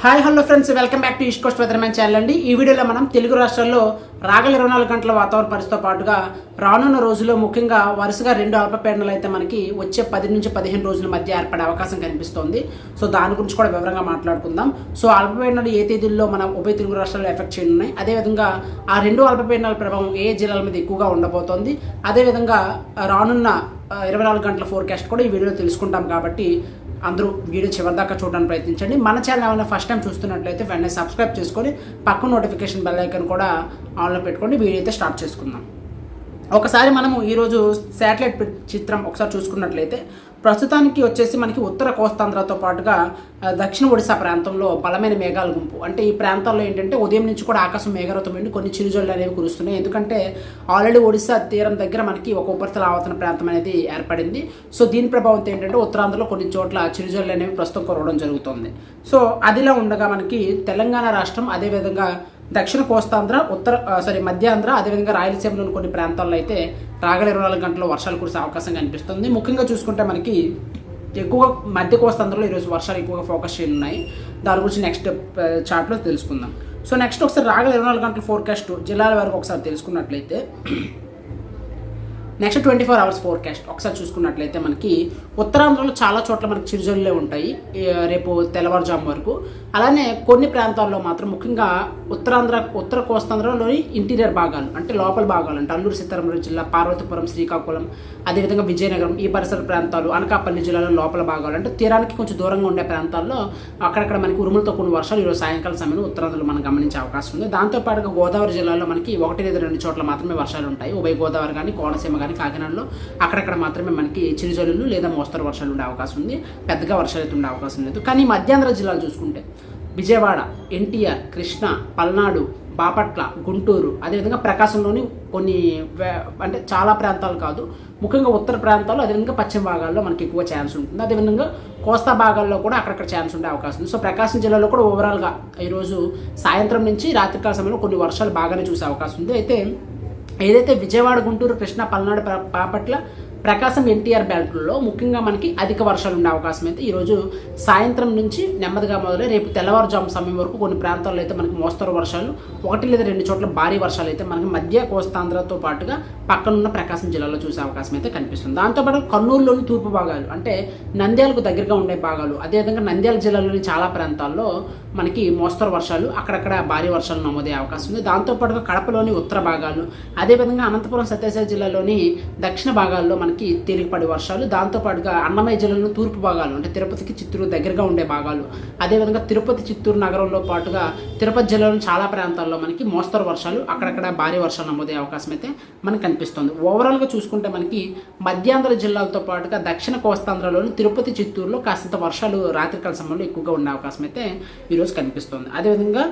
Hi hello friends. Welcome back to East Coast Weathermen channel అండి. ఈ వీడియోలో మనం తెలుగు రాష్ట్రాల్లో రాగల ఇరవై నాలుగు గంటల వాతావరణ పరిస్థితితో పాటుగా రానున్న రోజుల్లో ముఖ్యంగా వరుసగా రెండు అల్పపీడనలు అయితే మనకి వచ్చే పది నుంచి పదిహేను రోజుల మధ్య ఏర్పడే అవకాశం కనిపిస్తోంది. సో దాని గురించి కూడా వివరంగా మాట్లాడుకుందాం. సో అల్పపీడనాలు ఏ తేదీల్లో మనం ఉభయ తెలుగు రాష్ట్రాల్లో ఎఫెక్ట్ చేయనున్నాయి? అదేవిధంగా ఆ రెండు అల్పపీడనాల ప్రభావం ఏ జిల్లాల మీద ఎక్కువగా ఉండబోతోంది? అదేవిధంగా రానున్న ఇరవై నాలుగు గంటల ఫోర్కాస్ట్ కూడా ఈ వీడియోలో తెలుసుకుంటాం కాబట్టి అందరూ వీడియో చివరిదాకా చూడడానికి ప్రయత్నించండి. మన ఛానల్ ఏమైనా ఫస్ట్ టైం చూస్తున్నట్లయితే వెంటనే సబ్స్క్రైబ్ చేసుకొని పక్క నోటిఫికేషన్ బెల్ ఐకన్ కూడా ఆన్లో పెట్టుకొని వీడియో అయితే స్టార్ట్ చేసుకుందాం. ఒకసారి మనము ఈరోజు శాటిలైట్ చిత్రం ఒకసారి చూసుకున్నట్లయితే ప్రస్తుతానికి వచ్చేసి మనకి ఉత్తర కోస్తాంధ్రతో పాటుగా దక్షిణ ఒడిశా ప్రాంతంలో బలమైన మేఘాల గుంపు. అంటే ఈ ప్రాంతాల్లో ఏంటంటే ఉదయం నుంచి కూడా ఆకాశం మేఘాలతో ఉండి కొన్ని చిరుజల్లు అనేవి కురుస్తున్నాయి. ఎందుకంటే ఆల్రెడీ ఒడిశా తీరం దగ్గర మనకి ఒక ఉపరితల ఆవర్తన ప్రాంతం అనేది ఏర్పడింది. సో దీని ప్రభావంతో ఏంటంటే ఉత్తరాంధ్రలో కొన్ని చోట్ల చిరుజల్లు అనేవి ప్రస్తుతం కురవడం జరుగుతుంది. సో అదిలా ఉండగా మనకి తెలంగాణ రాష్ట్రం అదేవిధంగా దక్షిణ కోస్తాంధ్ర ఉత్తర సారీ మధ్యాంధ్ర అదేవిధంగా రాయలసీమలోని కొన్ని ప్రాంతాల్లో అయితే రాగల ఇరవై నాలుగు గంటల్లో వర్షాలు కురిసే అవకాశం కనిపిస్తుంది. ముఖ్యంగా చూసుకుంటే మనకి ఎక్కువగా మధ్య కోస్తాంధ్రలో ఈరోజు వర్షాలు ఎక్కువగా ఫోకస్ చేయనున్నాయి. దాని గురించి నెక్స్ట్ చార్ట్లో తెలుసుకుందాం. సో నెక్స్ట్ ఒకసారి రాగల ఇరవై నాలుగు గంటల ఫోర్కాస్ట్ జిల్లాల వరకు ఒకసారి తెలుసుకున్నట్లయితే next twenty four hours forecast ఒకసారి చూసుకున్నట్లయితే మనకి ఉత్తరాంధ్రలో చాలా చోట్ల మనకి చిరుజల్లులే ఉంటాయి. రేపు తెల్లవారుజాము వరకు. అలానే కొన్ని ప్రాంతాల్లో మాత్రం ముఖ్యంగా ఉత్తరాంధ్ర ఉత్తర కోస్తాంధ్రలోని ఇంటీరియర్ భాగాలు అంటే లోపల భాగాలు అంటే అల్లూరు సీతారామరాజు జిల్లా పార్వతీపురం శ్రీకాకుళం అదేవిధంగా విజయనగరం ఈ పరిసర ప్రాంతాలు అనకాపల్లి జిల్లాలో లోపల భాగాలు అంటే తీరానికి కొంచెం దూరంగా ఉండే ప్రాంతాల్లో అక్కడక్కడ మనకి ఉరుములతో కొన్ని వర్షాలు ఈరోజు సాయంకాలం సమయంలో ఉత్తరాంధ్రలో మనం గమనించే అవకాశం ఉంది. దాంతోపాటుగా గోదావరి జిల్లాలో మనకి ఒకటి లేదా రెండు చోట్ల మాత్రమే వర్షాలు ఉంటాయి. ఉభయ గోదావరి కానీ కోనసీమ కానీ కాకినాడలో అక్కడక్కడ మాత్రమే మనకి చిరుజల్లులు లేదా మోస్తరు వర్షాలు ఉండే అవకాశం ఉంది. పెద్దగా వర్షాలు అయితే ఉండే అవకాశం లేదు. కానీ మధ్యాంధ్ర జిల్లాలు చూసుకుంటే విజయవాడ ఎన్టీఆర్ కృష్ణ పల్నాడు బాపట్ల గుంటూరు అదేవిధంగా ప్రకాశంలోని కొన్ని అంటే చాలా ప్రాంతాలు కాదు. ముఖ్యంగా ఉత్తర ప్రాంతాలు అదేవిధంగా పశ్చిమ భాగాల్లో మనకి ఎక్కువ ఛాన్స్ ఉంటుంది. అదేవిధంగా కోస్తా భాగాల్లో కూడా అక్కడక్కడ ఛాన్స్ ఉండే అవకాశం ఉంది. సో ప్రకాశం జిల్లాలో కూడా ఓవరాల్గా ఈరోజు సాయంత్రం నుంచి రాత్రికాల సమయంలో కొన్ని వర్షాలు బాగానే చూసే అవకాశం ఉంది. అయితే ఏదైతే విజయవాడ గుంటూరు కృష్ణ పల్నాడు బాపట్ల ప్రకాశం ఎన్టీఆర్ బెల్ట్లో ముఖ్యంగా మనకి అధిక వర్షాలు ఉండే అవకాశం అయితే ఈరోజు సాయంత్రం నుంచి నెమ్మదిగా మొదలై రేపు తెల్లవారుజాము సమయం వరకు కొన్ని ప్రాంతాల్లో అయితే మనకి మోస్తరు వర్షాలు ఒకటి లేదా రెండు చోట్ల భారీ వర్షాలు అయితే మనకి మధ్య కోస్తాంధ్రతో పాటుగా పక్కనున్న ప్రకాశం జిల్లాలో చూసే అవకాశం అయితే కనిపిస్తుంది. దాంతోపాటు కర్నూలులోని తూర్పు భాగాలు అంటే నంద్యాలకు దగ్గరగా ఉండే భాగాలు అదేవిధంగా నంద్యాల జిల్లాలోని చాలా ప్రాంతాల్లో మనకి మోస్తరు వర్షాలు అక్కడక్కడ భారీ వర్షాలు నమోదయ్యే అవకాశం ఉంది. దాంతోపాటుగా కడపలోని ఉత్తర భాగాలు అదేవిధంగా అనంతపురం సత్యసాయి జిల్లాలోని దక్షిణ భాగాల్లో మనకి తేలికపడి వర్షాలు. దాంతోపాటుగా అన్నమయ్య జిల్లాలో తూర్పు భాగాలు అంటే తిరుపతికి చిత్తూరు దగ్గరగా ఉండే భాగాలు అదేవిధంగా తిరుపతి చిత్తూరు నగరంలో పాటుగా తిరుపతి జిల్లాలోని చాలా ప్రాంతాల్లో మనకి మోస్తరు వర్షాలు అక్కడక్కడ భారీ వర్షాలు నమోదయ్యే అవకాశం అయితే మనకు కనిపిస్తుంది. ఓవరాల్గా చూసుకుంటే మనకి మధ్యాంధ్ర జిల్లాలతో పాటుగా దక్షిణ కోస్తాంధ్రలోని తిరుపతి చిత్తూరులో కాస్తంత వర్షాలు రాత్రికాల సమయంలో ఎక్కువగా ఉండే అవకాశం అయితే ఈరోజు కనిపిస్తుంది. అదేవిధంగా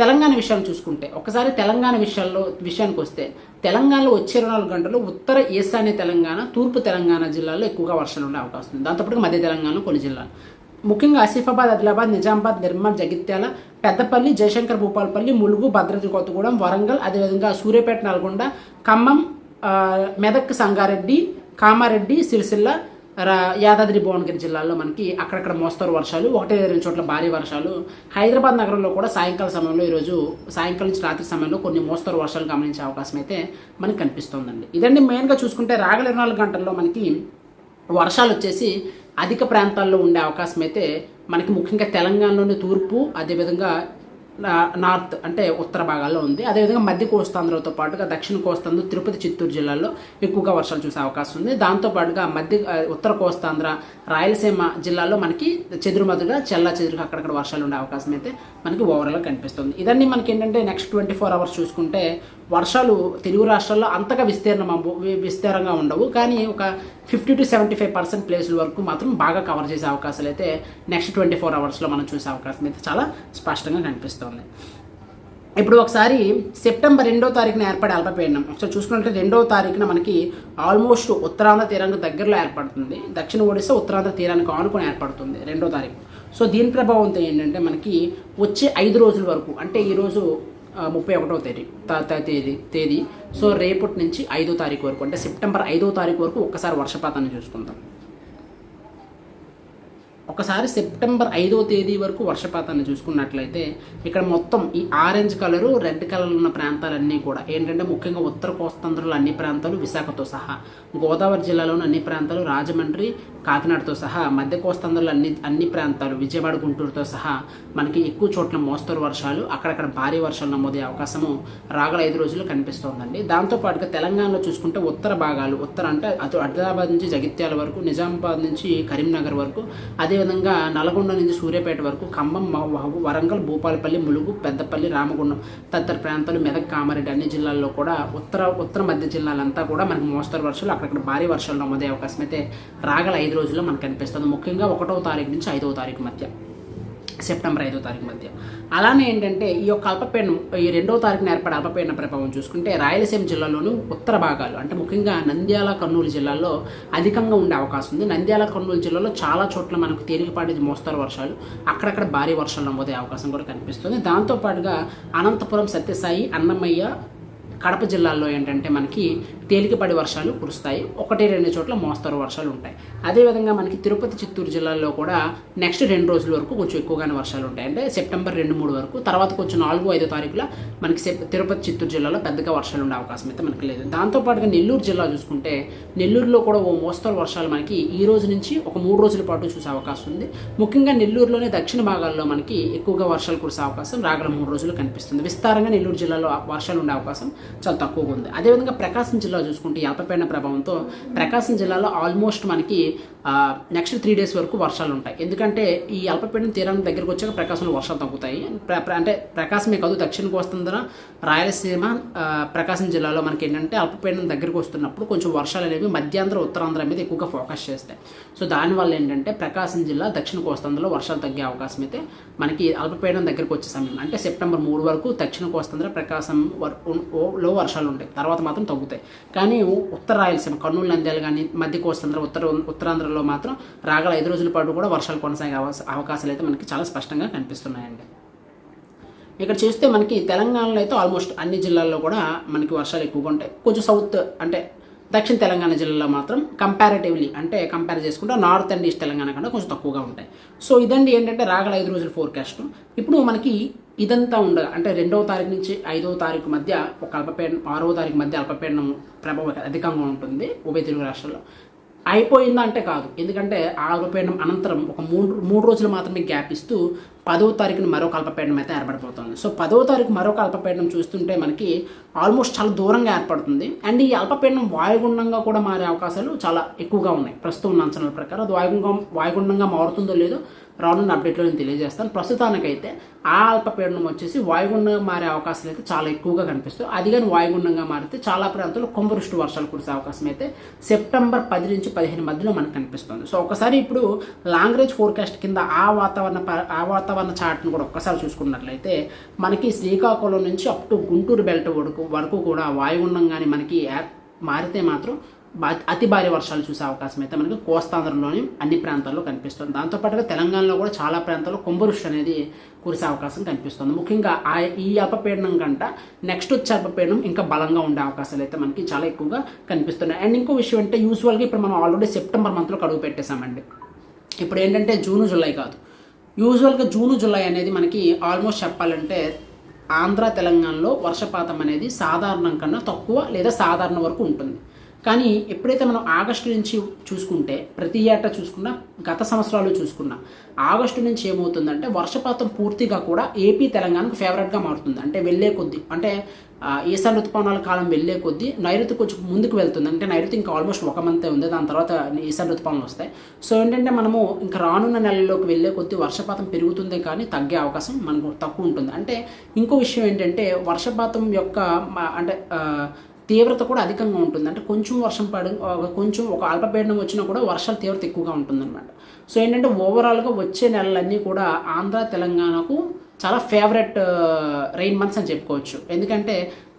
తెలంగాణ విషయాలు చూసుకుంటే ఒకసారి తెలంగాణ విషయాల్లో విషయానికి వస్తే తెలంగాణలో వచ్చే ఇరవై నాలుగు గంటలు ఉత్తర ఈశాన్య తెలంగాణ తూర్పు తెలంగాణ జిల్లాల్లో ఎక్కువగా వర్షాలు ఉండే అవకాశం ఉంది. దాంతోపాటు మధ్య తెలంగాణలో కొన్ని జిల్లాలు. ముఖ్యంగా ఆసిఫాబాద్ ఆదిలాబాద్ నిజామాబాద్ నిర్మల్ జగిత్యాల పెద్దపల్లి జయశంకర్ భూపాలపల్లి ములుగు భద్రాద్రి కొత్తగూడెం వరంగల్ అదేవిధంగా సూర్యాపేట నల్గొండ ఖమ్మం మెదక్ సంగారెడ్డి కామారెడ్డి సిరిసిల్ల యాదాద్రి భువనగిరి జిల్లాలో మనకి అక్కడక్కడ మోస్తరు వర్షాలు ఒకటి రెండు చోట్ల భారీ వర్షాలు. హైదరాబాద్ నగరంలో కూడా సాయంకాల సమయంలో ఈరోజు సాయంకాలం నుంచి రాత్రి సమయంలో కొన్ని మోస్తరు వర్షాలు గమనించే అవకాశం అయితే మనకి కనిపిస్తోందండి. ఇదండి మెయిన్గా చూసుకుంటే రాగల ఇరవై నాలుగు గంటల్లో మనకి వర్షాలు వచ్చేసి అధిక ప్రాంతాల్లో ఉండే అవకాశం అయితే మనకి ముఖ్యంగా తెలంగాణలోని తూర్పు అదేవిధంగా నార్త్ అంటే ఉత్తర భాగాల్లో ఉంది. అదేవిధంగా మధ్య కోస్తాంధ్రతో పాటుగా దక్షిణ కోస్తాంధ్ర తిరుపతి చిత్తూరు జిల్లాల్లో ఎక్కువగా వర్షాలు చూసే అవకాశం ఉంది. దాంతో పాటుగా మధ్య ఉత్తర కోస్తాంధ్ర రాయలసీమ జిల్లాల్లో మనకి చెదురుమదుగా చెల్లా చెదురుగా అక్కడక్కడ వర్షాలు ఉండే అవకాశం అయితే మనకి ఓవరాల్గా కనిపిస్తుంది. ఇదన్నీ మనకి ఏంటంటే నెక్స్ట్ ట్వంటీ ఫోర్ అవర్స్ చూసుకుంటే వర్షాలు తెలుగు రాష్ట్రాల్లో అంతగా విస్తీర్ణం విస్తీర్ణంగా ఉండవు. కానీ ఒక fifty to seventy five percent ప్లేసుల వరకు మాత్రం బాగా కవర్ చేసే అవకాశాలు అయితే నెక్స్ట్ ట్వంటీ ఫోర్ అవర్స్లో మనం చూసే అవకాశం అయితే చాలా స్పష్టంగా కనిపిస్తుంది. ఇప్పుడు ఒకసారి సెప్టెంబర్ రెండో తారీఖున ఏర్పడే అల్పపీడనం. ఒకసారి చూసుకున్నట్లయితే రెండో తారీఖున మనకి ఆల్మోస్ట్ ఉత్తరాంధ్ర తీరానికి దగ్గరలో ఏర్పడుతుంది. దక్షిణ ఒడిశా ఉత్తరాంధ్ర తీరానికి ఆనుకొని ఏర్పడుతుంది రెండో తారీఖు. సో దీని ప్రభావంతో ఏంటంటే మనకి వచ్చే ఐదు రోజుల వరకు అంటే ఈరోజు ముప్పై ఒకటో తేదీ తేదీ తేదీ. సో రేపటి నుంచి ఐదో తారీఖు వరకు అంటే సెప్టెంబర్ ఐదో తారీఖు వరకు ఒక్కసారి వర్షపాతాన్ని చూసుకుందాం. ఒకసారి సెప్టెంబర్ ఐదో తేదీ వరకు వర్షపాతాన్ని చూసుకున్నట్లయితే ఇక్కడ మొత్తం ఈ ఆరెంజ్ కలరు రెడ్ కలర్ ఉన్న ప్రాంతాలన్నీ కూడా ఏంటంటే ముఖ్యంగా ఉత్తర కోస్తాంధ్రలో అన్ని ప్రాంతాలు విశాఖతో సహా గోదావరి జిల్లాలోని అన్ని ప్రాంతాలు రాజమండ్రి కాకినాడతో సహా మధ్య కోస్తాంధ్రలో అన్ని అన్ని ప్రాంతాలు విజయవాడ గుంటూరుతో సహా మనకి ఎక్కువ చోట్ల మోస్తరు వర్షాలు అక్కడక్కడ భారీ వర్షాలు నమోదయ్యే అవకాశము రాగల ఐదు రోజులు కనిపిస్తోందండి. దాంతోపాటుగా తెలంగాణలో చూసుకుంటే ఉత్తర భాగాలు ఉత్తర అంటే అటు హైదరాబాద్ నుంచి జగిత్యాల వరకు నిజామాబాద్ నుంచి కరీంనగర్ వరకు అదేవిధంగా నల్గొండ నుంచి సూర్యాపేట వరకు ఖమ్మం వరంగల్ భూపాలపల్లి ములుగు పెద్దపల్లి రామగుండం తదితర ప్రాంతాలు మెదక్ కామారెడ్డి అన్ని జిల్లాల్లో కూడా ఉత్తర ఉత్తర మధ్య జిల్లాలంతా కూడా మనకి మోస్తరు వర్షాలు అక్కడక్కడ భారీ వర్షాలు నమోదయ్యే అవకాశం అయితే రాగల ఐదు రోజుల్లో మనకు కనిపిస్తుంది ముఖ్యంగా ఒకటవ తారీఖు నుంచి ఐదవ తారీఖు మధ్య సెప్టెంబర్ ఐదో తారీఖు మధ్య. అలానే ఏంటంటే ఈ యొక్క అల్పపీడనం ఈ రెండవ తారీఖున ఏర్పడే అల్పపీడన ప్రభావం చూసుకుంటే రాయలసీమ జిల్లాలోని ఉత్తర భాగాలు అంటే ముఖ్యంగా నంద్యాల కర్నూలు జిల్లాలో అధికంగా ఉండే అవకాశం ఉంది. నంద్యాల కర్నూలు జిల్లాలో చాలా చోట్ల మనకు తేలికపాటి మోస్తరు వర్షాలు అక్కడక్కడ భారీ వర్షాలు నమోదే అవకాశం కూడా కనిపిస్తుంది. దాంతోపాటుగా అనంతపురం సత్యసాయి అన్నమయ్య కడప జిల్లాల్లో ఏంటంటే మనకి తేలికపడి వర్షాలు కురుస్తాయి. ఒకటి రెండు చోట్ల మోస్తరు వర్షాలు ఉంటాయి. అదేవిధంగా మనకి తిరుపతి చిత్తూరు జిల్లాల్లో కూడా నెక్స్ట్ రెండు రోజుల వరకు కొంచెం ఎక్కువగానే వర్షాలు ఉంటాయి. అంటే సెప్టెంబర్ రెండు మూడు వరకు. తర్వాత కొంచెం నాలుగు ఐదో తారీఖుల మనకి సెప్ తిరుపతి చిత్తూరు జిల్లాలో పెద్దగా వర్షాలు ఉండే అవకాశం అయితే మనకి లేదు. దాంతోపాటుగా నెల్లూరు జిల్లా చూసుకుంటే నెల్లూరులో కూడా ఓ మోస్తరు వర్షాలు మనకి ఈ రోజు నుంచి ఒక మూడు రోజుల పాటు చూసే అవకాశం ఉంది. ముఖ్యంగా నెల్లూరులోనే దక్షిణ భాగాల్లో మనకి ఎక్కువగా వర్షాలు కురిసే అవకాశం రాగల మూడు రోజులు కనిపిస్తుంది. విస్తారంగా నెల్లూరు జిల్లాలో వర్షాలు ఉండే అవకాశం చాలా తక్కువగా ఉంది. అదేవిధంగా ప్రకాశం జిల్లా చూసుకుంటే ఈ అల్పపీడన ప్రభావంతో ప్రకాశం జిల్లాలో ఆల్మోస్ట్ మనకి నెక్స్ట్ త్రీ డేస్ వరకు వర్షాలు ఉంటాయి. ఎందుకంటే ఈ అల్పపీడనం తీరానికి దగ్గరకు వచ్చాక ప్రకాశంలో వర్షాలు తగ్గుతాయి. ప్ర- అంటే ప్రకాశమే కాదు దక్షిణకు వస్తుందన రాయలసీమ ప్రకాశం జిల్లాలో మనకి ఏంటంటే అల్పపీడనం దగ్గరకు వస్తున్నప్పుడు కొంచెం వర్షాలు అనేవి మధ్యాంధ్ర ఉత్తరాంధ్ర మీద ఎక్కువగా ఫోకస్ చేస్తాయి. సో దానివల్ల ఏంటంటే ప్రకాశం జిల్లా దక్షిణ కోస్తాంధ్రలో వర్షాలు తగ్గే అవకాశం అయితే మనకి అల్పపీడనం దగ్గరకు వచ్చే సమయం. అంటే సెప్టెంబర్ మూడు వరకు దక్షిణ కోస్తాంధ్ర ప్రకాశం వర్- ఓ- లో వర్షాలు ఉంటాయి. తర్వాత మాత్రం తగ్గుతాయి. కానీ ఉత్తర రాయలసీమ కర్నూలు నంద్యాల కానీ మధ్య కోస్తాంధ్ర ఉత్తర ఉత్తరాంధ్రలో మాత్రం రాగల ఐదు రోజుల పాటు కూడా వర్షాలు కొనసాగే అవకాశాలు అయితే మనకి చాలా స్పష్టంగా కనిపిస్తున్నాయండి. ఇక్కడ చూస్తే మనకి తెలంగాణలో అయితే ఆల్మోస్ట్ అన్ని జిల్లాల్లో కూడా మనకి వర్షాలు ఎక్కువగా ఉంటాయి. కొంచెం సౌత్ అంటే దక్షిణ తెలంగాణ జిల్లాలో మాత్రం కంపారిటివ్లీ అంటే కంపేర్ చేసుకుంటే నార్త్ అండ్ ఈస్ట్ తెలంగాణ కన్నా కొంచెం తక్కువగా ఉంటాయి. సో ఇదండి ఏంటంటే రాగల ఐదు రోజుల ఫోర్కాస్ట్ ఇప్పుడు మనకి ఇదంతా ఉండగా అంటే రెండవ తారీఖు నుంచి ఐదవ తారీఖు మధ్య ఒక అల్పపీడనం ఆరవ తారీఖు మధ్య అల్పపీడనం ప్రభావం అధికంగా ఉంటుంది. ఉభయ తెలుగు రాష్ట్రాల్లో. అయిపోయిందా అంటే కాదు. ఎందుకంటే ఆ అల్పపీడనం అనంతరం ఒక మూడు మూడు రోజులు మాత్రమే గ్యాప్ ఇస్తూ పదవ తారీఖున మరొక అల్పపీడనం అయితే ఏర్పడిపోతుంది. సో పదవ తారీఖు మరొక అల్పపీడనం చూస్తుంటే మనకి ఆల్మోస్ట్ చాలా దూరంగా ఏర్పడుతుంది. అండ్ ఈ అల్పపీడనం వాయుగుండంగా కూడా మారే అవకాశాలు చాలా ఎక్కువగా ఉన్నాయి. ప్రస్తుతం ఉన్న అంచనాల ప్రకారం అది వాయుగుండం వాయుగుండంగా మారుతుందో లేదో రానున్న అప్డేట్లో నేను తెలియజేస్తాను. ప్రస్తుతానికైతే ఆ అల్పపీడనం వచ్చేసి వాయుగుండంగా మారే అవకాశాలు అయితే చాలా ఎక్కువగా కనిపిస్తాయి. అది కానీ వాయుగుండంగా మారితే చాలా ప్రాంతాల్లో కుంభవృష్టి వర్షాలు కురిసే అవకాశం అయితే సెప్టెంబర్ పది నుంచి పదిహేను మధ్యలో మనకు కనిపిస్తుంది. సో ఒకసారి ఇప్పుడు లాంగ్ రేంజ్ ఫోర్కాస్ట్ కింద ఆ వాతావరణ ఆ వాతావరణ చార్ట్ను కూడా ఒక్కసారి చూసుకున్నట్లయితే మనకి శ్రీకాకుళం నుంచి అప్ టు గుంటూరు బెల్ట్ వరకు వరకు కూడా వాయుగుండం కానీ మనకి మారితే మాత్రం అతి భారీ వర్షాలు చూసే అవకాశం అయితే మనకి కోస్తాంధ్రలోని అన్ని ప్రాంతాల్లో కనిపిస్తుంది. దాంతోపాటుగా తెలంగాణలో కూడా చాలా ప్రాంతాల్లో కుంభవృష్టి అనేది కురిసే అవకాశం కనిపిస్తుంది. ముఖ్యంగా ఆ ఈ అల్పపీడనం కంట నెక్స్ట్ వచ్చే అల్పపీడనం ఇంకా బలంగా ఉండే అవకాశాలు అయితే మనకి చాలా ఎక్కువగా కనిపిస్తున్నాయి. అండ్ ఇంకో విషయం అంటే యూజువల్గా ఇప్పుడు మనం ఆల్రెడీ సెప్టెంబర్ మంత్లో కడుగు పెట్టేశామండి. ఇప్పుడు ఏంటంటే జూను జూలై కాదు. యూజువల్గా జూను జూలై అనేది మనకి ఆల్మోస్ట్ చెప్పాలంటే ఆంధ్ర తెలంగాణలో వర్షపాతం అనేది సాధారణం కన్నా తక్కువ లేదా సాధారణ వరకు ఉంటుంది. కానీ ఎప్పుడైతే మనం ఆగస్టు నుంచి చూసుకుంటే ప్రతి ఏటా చూసుకున్నా గత సంవత్సరాలు చూసుకున్నా ఆగస్టు నుంచి ఏమవుతుందంటే వర్షపాతం పూర్తిగా కూడా ఏపీ తెలంగాణకు ఫేవరెట్గా మారుతుంది. అంటే వెళ్ళే కొద్దీ అంటే ఆ, ఈశాన్య ఋతుపవనాల కాలం వెళ్ళే కొద్దీ నైరుతి కొంచెం ముందుకు వెళ్తుంది. అంటే నైరుతి ఇంకా ఆల్మోస్ట్ ఒక మంతే ఉంది. దాని తర్వాత ఈశాన్య ఋతుపవనాలు వస్తాయి. సో ఏంటంటే మనము ఇంకా రానున్న నెలల్లోకి వెళ్ళే కొద్దీ వర్షపాతం పెరుగుతుంది కానీ తగ్గే అవకాశం మనకు తక్కువ ఉంటుంది. అంటే ఇంకో విషయం ఏంటంటే వర్షపాతం యొక్క అంటే తీవ్రత కూడా అధికంగా ఉంటుంది. అంటే కొంచెం వర్షం పడి ఒక కొంచెం ఒక అల్పపీడనం వచ్చినా కూడా వర్షాల తీవ్రత ఎక్కువగా ఉంటుందన్నమాట. సో ఏంటంటే ఓవరాల్గా వచ్చే నెలలన్నీ కూడా ఆంధ్ర తెలంగాణకు చాలా ఫేవరెట్ రెయిన్ మంత్స్ అని చెప్పుకోవచ్చు. ఎందుకంటే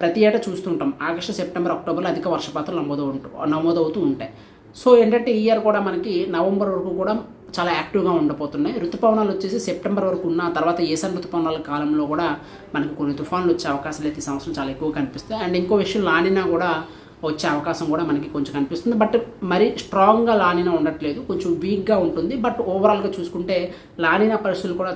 ప్రతి ఏటా చూస్తుంటాం ఆగస్టు సెప్టెంబర్ అక్టోబర్లో అధిక వర్షపాతాలు నమోదు ఉంటు నమోదవుతూ ఉంటాయి. సో ఏంటంటే ఈ ఇయర్ కూడా మనకి నవంబర్ వరకు కూడా చాలా యాక్టివ్గా ఉండబోతున్నాయి. ఋతుపవనాలు వచ్చేసి సెప్టెంబర్ వరకు ఉన్న తర్వాత ఈశాన్య ఋతుపవనాల కాలంలో కూడా మనకు కొన్ని తుఫాన్లు వచ్చే అవకాశాలు అయితే ఈ సంవత్సరం చాలా ఎక్కువ కనిపిస్తాయి. అండ్ ఇంకో విషయం లానినా కూడా వచ్చే అవకాశం కూడా మనకి కొంచెం కనిపిస్తుంది. బట్ మరి స్ట్రాంగ్గా లానినా ఉండట్లేదు. కొంచెం వీక్గా ఉంటుంది. బట్ ఓవరాల్గా చూసుకుంటే లానినా పరిస్థితులు కూడా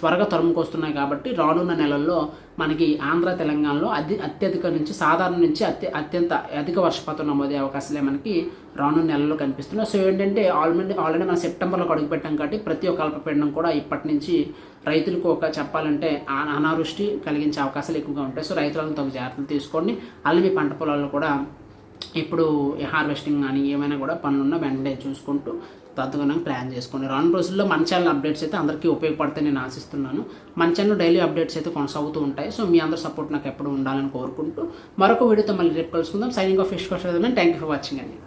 త్వరగా తరుముకొస్తున్నాయి కాబట్టి రానున్న నెలల్లో మనకి ఆంధ్ర తెలంగాణలో అతి అత్యధిక నుంచి సాధారణ నుంచి అత్య అత్యంత అధిక వర్షపాతం నమోదే అవకాశాలే మనకి రానున్న నెలల్లో కనిపిస్తున్నాయి. సో ఏంటంటే ఆల్రెడీ ఆల్రెడీ మనం సెప్టెంబర్లో అడుగు పెట్టాం కాబట్టి ప్రతి ఒక్క అల్పపీడనం కూడా ఇప్పటి నుంచి రైతులకు ఒక చెప్పాలంటే అనావృష్టి కలిగించే అవకాశాలు ఎక్కువగా ఉంటాయి. సో రైతులను తగు జాగ్రత్తలు తీసుకోండి. అలాగే మీ పంట పొలాల్లో కూడా ఇప్పుడు హార్వెస్టింగ్ కానీ ఏమైనా కూడా పనులున్నా వెంటనే చూసుకుంటూ తద్దుగా ప్లాన్ చేసుకోండి రాను రోజుల్లో మన ఛానల్ అప్డేట్స్ అయితే అందరికీ ఉపయోగపడతాయి నేను ఆశిస్తున్నాను. మన ఛానల్ డైలీ అప్డేట్స్ అయితే కొనసాగుతూ ఉంటాయి. సో మీ అందరి సపోర్ట్ నాకు ఎప్పుడు ఉండాలని కోరుకుంటూ మరొక వీడియోతో మళ్ళీ రేపు కలుసుకుందాం. సైనింగ్ ఆఫ్ ఫిష్ కోసం థ్యాంక్ యూ ఫర్ వాచింగ్ అండి